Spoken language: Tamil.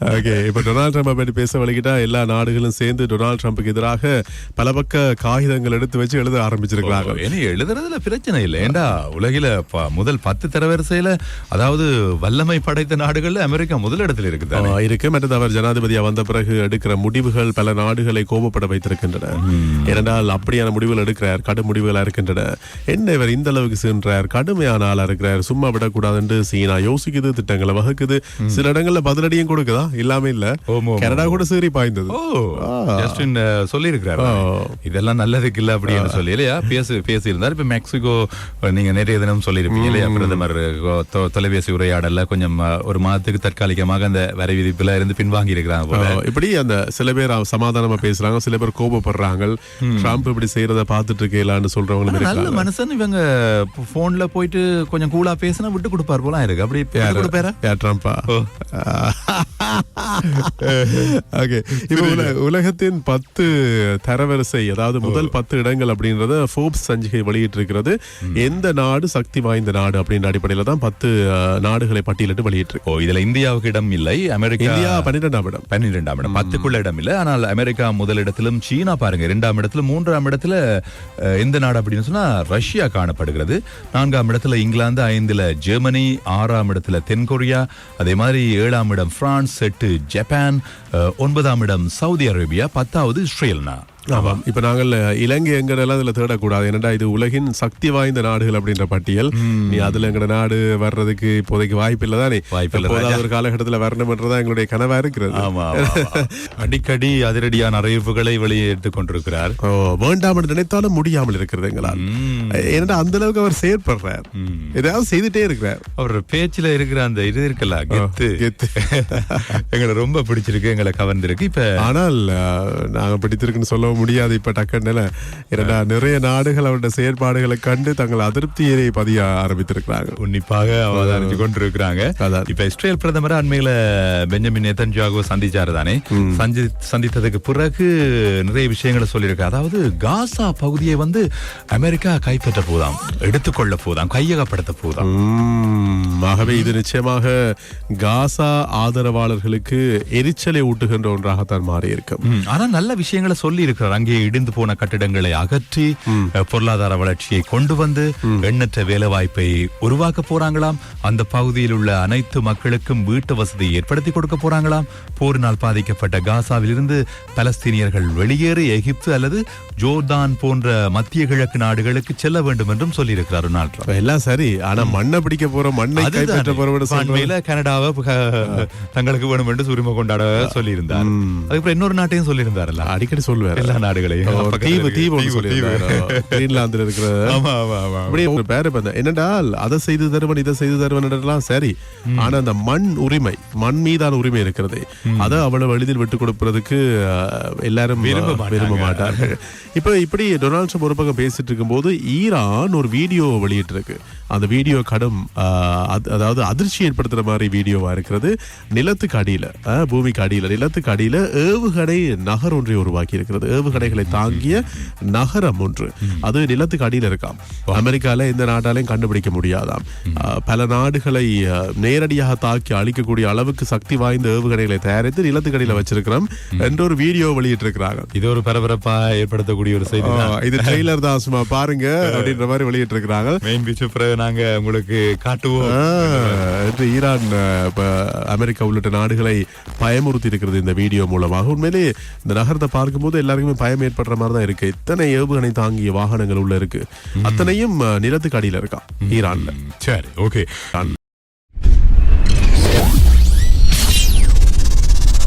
ஓகே இப்ப டொனால்ட் ட்ரம்ப் பற்றி பேச வழிகிட்டா எல்லா நாடுகளும் சேர்ந்து டொனால்ட் ட்ரம்புக்கு எதிராக பல பக்க காகிதங்கள் எடுத்து வச்சு எழுத ஆரம்பிச்சிருக்கிறாங்க ஏன்னா எழுதுறதுல பிரச்சனை இல்லை. ஏண்டா உலகில முதல் பத்து தரவரிசையில அதாவது வல்லமை படைத்த நாடுகள்ல அமெரிக்கா முதலிடத்தில் இருக்குது இருக்கு. மற்றது அவர் ஜனாதிபதியா வந்த பிறகு எடுக்கிற முடிவுகள் பல நாடுகளை கோபப்பட வைத்திருக்கின்றன. ஏனென்றால் அப்படியான முடிவுகள் எடுக்கிறார் கடும் முடிவுகளா இருக்கின்றன. என்ன இவர் இந்த அளவுக்கு சென்றார் கடுமையான ஆளா இருக்கிறார் சும்மா விடக்கூடாது என்று சீனா யோசிக்குது திட்டங்களை வகுக்குது. சில இடங்கள்ல பதிலடியும் கொடுக்குதா? இல்லாம இல்ல. கனடா கூட சீறி பாய்ந்தது. ஜஸ்டின் சொல்லி இருக்கிறாரு இதெல்லாம் நல்லதுக்கு இல்ல அப்படின்னு சொல்லி இல்லையா? பேசி பேசி இருந்தார் இப்ப மெக்சிகோ நீங்க நிறைய தினம் சொல்லியிருப்பீங்க இல்லையா? பிரதமர் தொலைபேசி உரையாடல்ல கொஞ்சம் ஒரு மாதத்துக்கு தற்காலிகமாக அந்த வரி விதிப்புல இருந்து பின்வாங்கி இருக்கிறாங்க போல. இப்படி அந்த சில பேர் சமாதானமா பேசுறாங்க. சில பேர் கோபப்படுறாங்க. ட்ரம்ப் இப்படி செய்யறத பார்த்துட்டு இருக்கலான்னு சொல்றவங்களும் நல்ல மனுஷன் இவங்க போன்ல போயிட்டு கொஞ்சம் கூலா பேசினா விட்டு கொடுப்பார் போல இருக்கு. அப்படி விட்டு கொடுப்பாரா யார் ட்ரம்ப்பா ஓ. ஓகே இப்போ உல- உலகத்தின் பத்து தரவரிசை அதாவது முதல் பத்து இடங்கள் அப்படின்றத ஃபோர்ப்ஸ் சஞ்சிகை வெளியிட்டு இருக்கிறது எந்த நாடு சக்தி வாய்ந்த நாடு அப்படின்ற அடிப்படையில தான் பத்து நாடுகளை பட்டியலிட்டு வெளியிட்டு இருக்கு ஓ இதுல இந்தியாவுக்கு இடம் இல்லை அமெரிக்கா இந்தியா பன்னிரெண்டாம் இடம். பன்னிரெண்டாம் இடம். பத்துக்குள்ள இடம் இல்ல. ஆனால் அமெரிக்கா முதலிடத்திலும் சீனா பாருங்க இரண்டாம் இடத்துல மூன்றாம் இடத்துல எந்த நாடு அப்படின்னு சொன்னா ரஷ்யா காணப்படுகிறது. நான்காம் இடத்துல இங்கிலாந்து ஐந்துல ஜெர்மனி ஆறாம் இடத்துல தென்கொரியா அதே மாதிரி ஏழாம் இடம் பிரான்ஸ் எட்டு ஜப்பான் ஒன்பதாம் இடம் சவுதி அரேபியா பத்தாவது இஸ்ரேல்னா ஆமாம். இப்ப நாங்கள் இலங்கை எங்கடெல்லாம் இதுல தேடக்கூடாது? என்னடா இது உலகின் சக்தி வாய்ந்த நாடுகள் அப்படின்ற பட்டியல். நீ அதுல எங்கட நாடு வர்றதுக்கு இப்போதைக்கு வாய்ப்பு இல்லை தானே? வாய்ப்பில்லை, எப்போதாவது ஒரு காலகட்டத்துல வரணும்ன்றதா எங்களுடைய கனவா இருக்கிறது. ஆமா ஆமா, ஆமா. அடிக்கடி அதிரடியான அறிவிப்புகளை வெளியிட்டுக் கொண்டிருக்கிறார். ஓ, வேண்டாம் என்று நினைத்தாலும் முடியாமல் இருக்கிறது எங்களால். ஏன்னா அந்த அளவுக்கு அவர் செயற்படுறார். ஏதாவது செய்துட்டே இருக்கிறார். அவர் பேச்சுல இருக்கிற அந்த இது இருக்குல்ல கெத்து. கெத்து. எங்களை ரொம்ப பிடிச்சிருக்கு எங்களை கவர்ந்திருக்கு. இப்ப ஆனால் அஹ், நாங்க பிடித்திருக்குன்னு சொல்ல முடியாது இப்ப டக்குன்னு ஏன்னா நிறைய நாடுகள் அவருடைய செயற்பாடுகளை கண்டு தங்கள் அதிருப்தியை பதிய ஆரம்பித்திருக்கிறாங்க உன்னிப்பாக அவதானிச்சு கொண்டிருக்கிறாங்க. இப்ப இஸ்ரேல் பிரதமர் அண்மையில பெஞ்சமின் நேதன்ஜாகோ சந்திச்சாரு தானே? சந்தி சந்தித்ததுக்கு பிறகு நிறைய விஷயங்களை சொல்லியிருக்காரு அதாவது காசா பகுதியை வந்து அமெரிக்கா கைப்பற்ற போதாம் எடுத்துக்கொள்ள போதாம் கையகப்படுத்த போதாம். ஆகவே இது நிச்சயமாக காசா ஆதரவாளர்களுக்கு எரிச்சலை ஊட்டுகின்ற ஒன்றாகத்தான் மாறி இருக்கும் ஆனா நல்ல விஷயங்களை சொல்லி இருக்கிறார். அங்கே இடிந்து போன கட்டிடங்களை அகற்றி பொருளாதார வளர்ச்சியை கொண்டு வந்து எண்ணற்ற வேலை வாய்ப்பை உருவாக்க போறாங்களாம். அந்த பகுதியில் உள்ள அனைத்து மக்களுக்கும் வீட்டு வசதி ஏற்படுத்தி கொடுக்க போறாங்களாம். போரினால் பாதிக்கப்பட்ட காசாவிலிருந்து பலஸ்தீனியர்கள் வெளியேறி எகிப்து அல்லது ஜோர்தான் போன்ற மத்திய கிழக்கு நாடுகளுக்கு செல்ல வேண்டும் என்றும் சொல்லியிருக்கிறார் டொனால்ட் ட்ரம்ப். எல்லாம் சரி. ஆனா மண்ணை பிடிக்க போற மண்ணை கைப்பற்ற அண்மையில கனடாவை தங்களுக்கு வேணும் என்று உரிமை கொண்டாட சொல்லியிருந்தார். அதுக்கப்புறம் இன்னொரு நாட்டையும் சொல்லியிருந்தாருல்ல அடிக்கடி சொல்லுவார். எல்லா நாடுகளையும். தீவு. தீவு. கிரீன்லாந்துல இருக்கிற. அப்படியே ஒரு பேரு அதை செய்து தருவன் இதை செய்து தருவன் சரி. ஆனா அந்த மண் உரிமை மண் மீதான உரிமை இருக்கிறது. அதை அவ்வளவு எளிதில் விட்டு கொடுப்பதற்கு அஹ், எல்லாரும் விரும்ப மாட்டார்கள் இப்ப இப்படி டொனால்ட் ட்ரம்ப் ஒரு பக்கம் பேசிட்டு இருக்கும்போது ஈரான் ஒரு வீடியோ வெளியிட்டு இருக்கு அந்த வீடியோ கடும் அதாவது அதிர்ச்சி ஏற்படுத்துற மாதிரி வீடியோவா இருக்கிறது. நிலத்துக்கு அடியில பூமிக்கு அடியில நிலத்துக்கு அடியில ஏவுகணை நகர் ஒன்றை உருவாக்கி இருக்கிறது ஏவுகணைகளை தாங்கிய நகரம் ஒன்று. அது நிலத்துக்கு அடியில இருக்காம். அமெரிக்கால எந்த நாட்டாலையும் கண்டுபிடிக்க முடியாதாம். பல நாடுகளை நேரடியாக தாக்கி அழிக்கக்கூடிய அளவுக்கு சக்தி வாய்ந்த ஏவுகணைகளை தயாரித்து நிலத்துக்கு அடியில வச்சிருக்கிறோம் என்ற ஒரு வீடியோ வெளியிட்டு இருக்கிறாங்க இது ஒரு பரபரப்பா ஏற்படுத்தக்கூடிய ஒரு செய்தி இது ட்ரெய்லர் தான் சும்மா பாருங்க அப்படின்ற மாதிரி வெளியிட்டு இருக்கிறாங்க மெயின் பீச் பிறகு நாங்க உங்களுக்கு காட்டுவோம். என்று ஈரான் அமெரிக்கா உள்ளிட்ட நாடுகளை பயமுறுத்தி இருக்கிறது இந்த வீடியோ மூலமாக. உண்மையிலே இந்த நகரத்தை பார்க்கும்போது எல்லாருக்குமே பயம் ஏற்படுற மாதிரி தான் இருக்கு. இத்தனை ஏவுகணை தாங்கிய வாகனங்கள் உள்ள இருக்கு. அத்தனையும் நிலத்துக்கு அடியில இருக்கான் ஈரான்ல. சரி ஓகே.